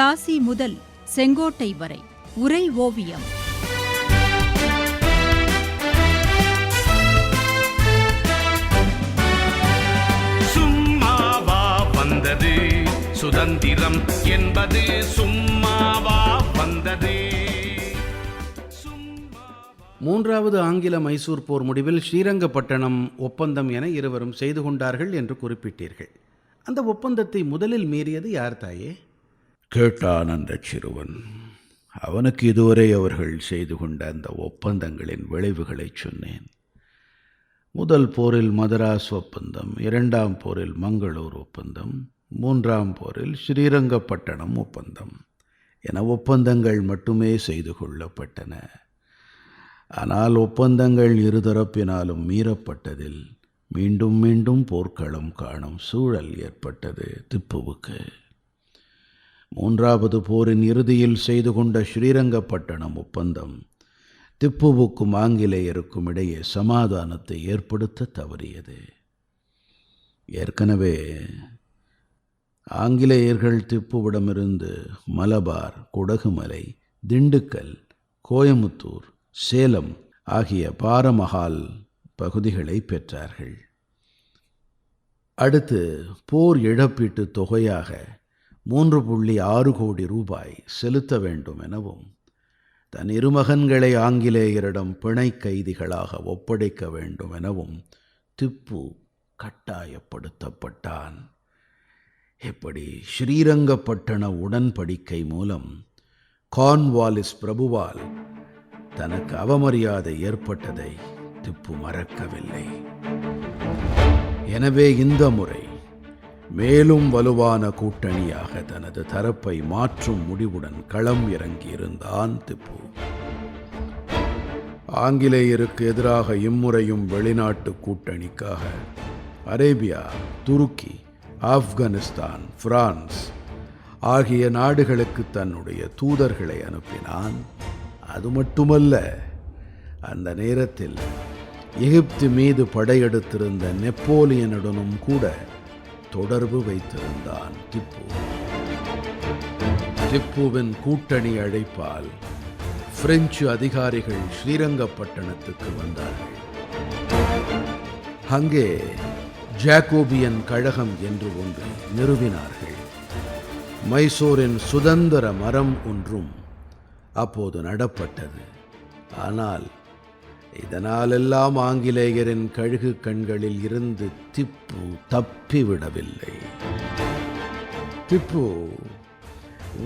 பிளாசி முதல் செங்கோட்டை வரை. உரை ஓவியம். சும்மாவா வந்தது? சுதந்திரம் என்பது சும்மாவா வந்தது? மூன்றாவது ஆங்கில மைசூர் போர் முடிவில் ஸ்ரீரங்கப்பட்டணம் ஒப்பந்தம் என இருவரும் செய்து கொண்டார்கள் என்று குறிப்பிட்டீர்கள். அந்த ஒப்பந்தத்தை முதலில் மீறியது யார் தாயே? கேட்டான் அந்த சிறுவன். அவனுக்கு இதுவரை அவர்கள் செய்து கொண்ட அந்த ஒப்பந்தங்களின் விளைவுகளைச் சொன்னேன். முதல் போரில் மதராஸ் ஒப்பந்தம் இரண்டாம் போரில் மங்களூர் ஒப்பந்தம் மூன்றாம் போரில் ஸ்ரீரங்கப்பட்டணம் ஒப்பந்தம் என ஒப்பந்தங்கள் மட்டுமே செய்து கொள்ளப்பட்டன. ஆனால் ஒப்பந்தங்கள் இருதரப்பினாலும் மீறப்பட்டதில் மீண்டும் மீண்டும் போர்க்களம் காணும் சூழல் ஏற்பட்டது திப்புவுக்கு. மூன்றாவது போரின் இறுதியில் செய்து கொண்ட ஸ்ரீரங்கப்பட்டணம் ஒப்பந்தம் திப்புவுக்கும் ஆங்கிலேயருக்கும் இடையே சமாதானத்தை ஏற்படுத்த தவறியது. ஏற்கனவே ஆங்கிலேயர்கள் திப்புவிடமிருந்து மலபார் குடகுமலை திண்டுக்கல் கோயமுத்தூர் சேலம் ஆகிய பாரமஹால் பகுதிகளை பெற்றார்கள். அடுத்து போர் இழப்பீட்டு தொகையாக மூன்று புள்ளி ஆறு கோடி ரூபாய் செலுத்த வேண்டும் எனவும் தன் இருமகன்களை ஆங்கிலேயரிடம் பிணை கைதிகளாக ஒப்படைக்க வேண்டும் எனவும் திப்பு கட்டாயப்படுத்தப்பட்டான். இப்படி ஸ்ரீரங்கப்பட்டண உடன்படிக்கை மூலம் கார்ன்வாலிஸ் பிரபுவால் தனக்கு அவமரியாதை ஏற்பட்டதை திப்பு மறக்கவில்லை. எனவே இந்த முறை மேலும் வலுவான கூட்டணியாக தனது தரப்பை மாற்றும் முடிவுடன் களம் இறங்கியிருந்தான் திப்பு. ஆங்கிலேயருக்கு எதிராக இம்முறையும் வெளிநாட்டு கூட்டணிக்காக அரேபியா துருக்கி ஆப்கானிஸ்தான் பிரான்ஸ் ஆகிய நாடுகளுக்கு தன்னுடைய தூதர்களை அனுப்பினான். அது மட்டுமல்ல அந்த நேரத்தில் எகிப்து மீது படையெடுத்திருந்த நெப்போலியனுடனும் கூட தொடர்பு வைத்திருந்தான் திப்பு. திப்புவின் கூட்டணி அழைப்பால் பிரெஞ்சு அதிகாரிகள் ஸ்ரீரங்கப்பட்டணத்துக்கு வந்தார்கள். அங்கே ஜாக்கோபியன் கழகம் என்று ஒன்று நிறுவினார்கள். மைசூரின் சுதந்திர மரம் ஒன்றும் அப்போது நடப்பட்டது. ஆனால் இதனாலெல்லாம் ஆங்கிலேயரின் கழுகு கண்களில் இருந்து திப்பு தப்பிவிடவில்லை. திப்பு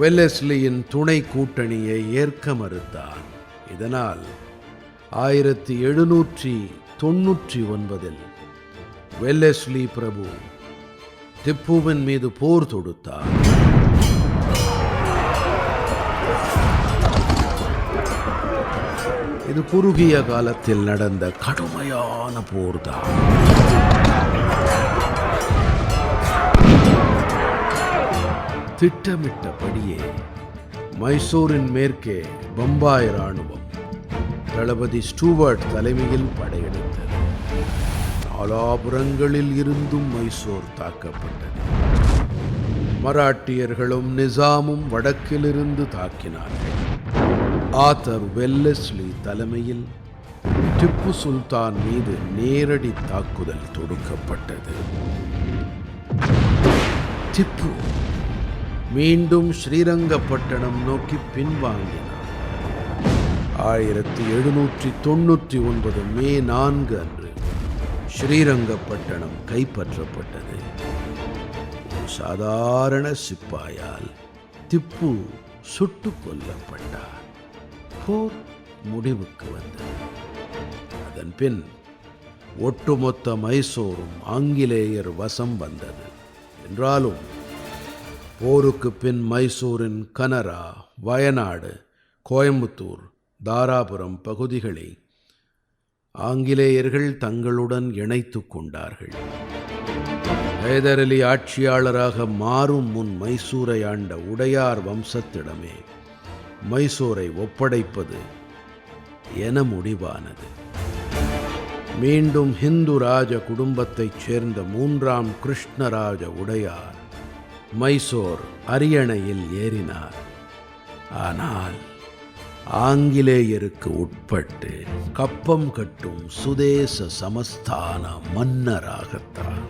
வெல்லஸ்லியின் துணை கூட்டணியை ஏற்க மறுத்தான். இதனால் ஆயிரத்தி எழுநூற்றி தொன்னூற்றி ஒன்பதில் வெல்லஸ்லி பிரபு திப்புவின் மீது போர் தொடுத்தார் இது குறுகிய காலத்தில் நடந்த கடுமையான போர்தான். திட்டமிட்டபடியே மைசூரின் மேற்கே பம்பாய் ராணுவம் தளபதி ஸ்டூவர்ட் தலைமையில் படையெடுத்தது. நாலாபுரங்களில் இருந்தும் மைசூர் தாக்கப்பட்டது. மராட்டியர்களும் நிசாமும் வடக்கிலிருந்து தாக்கினார்கள். ஆத்தர் வெல்லஸ்லி தலைமையில் திப்பு சுல்தான் மீது நேரடி தாக்குதல் தொடுக்கப்பட்டது. திப்பு மீண்டும் ஸ்ரீரங்கப்பட்டணம் நோக்கி பின்வாங்கினார். ஆயிரத்தி எழுநூற்றி தொண்ணூற்றி ஒன்பது மே நான்கு அன்று ஸ்ரீரங்கப்பட்டணம் கைப்பற்றப்பட்டது. ஒரு சாதாரண சிப்பாயால் திப்பு சுட்டுக் கொல்லப்பட்டார். போர் முடிவுக்கு வந்தது. அதன் பின் ஒட்டுமொத்த மைசூரும் ஆங்கிலேயர் வசம் வந்தது. என்றாலும் போருக்கு பின் மைசூரின் கனரா வயநாடு கோயம்புத்தூர் தாராபுரம் பகுதிகளை ஆங்கிலேயர்கள் தங்களுடன் இணைத்து கொண்டார்கள். ஹைதர் அலி ஆட்சியாளராக மாறும் முன் மைசூரை ஆண்ட உடையார் வம்சத்திடமே மைசூரை ஒப்படைப்பது என முடிவானது. மீண்டும் ஹிந்து ராஜ குடும்பத்தைச் சேர்ந்த மூன்றாம் கிருஷ்ணராஜ உடையார் மைசூர் அரியணையில் ஏறினார். ஆனால் ஆங்கிலேயருக்கு உட்பட்டு கப்பம் கட்டும் சுதேச சமஸ்தான மன்னராகத்தான்.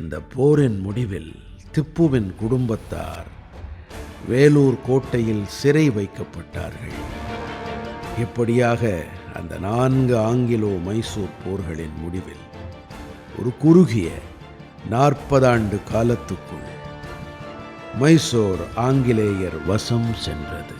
இந்த போரின் முடிவில் திப்புவின் குடும்பத்தார் வேலூர் கோட்டையில் சிறை வைக்கப்பட்டார்கள். இப்படியாக அந்த நான்கு ஆங்கிலோ மைசூர் போர்களின் முடிவில் ஒரு குறுகிய நாற்பதாண்டு காலத்துக்குள் மைசூர் ஆங்கிலேயர் வசம் சென்றது.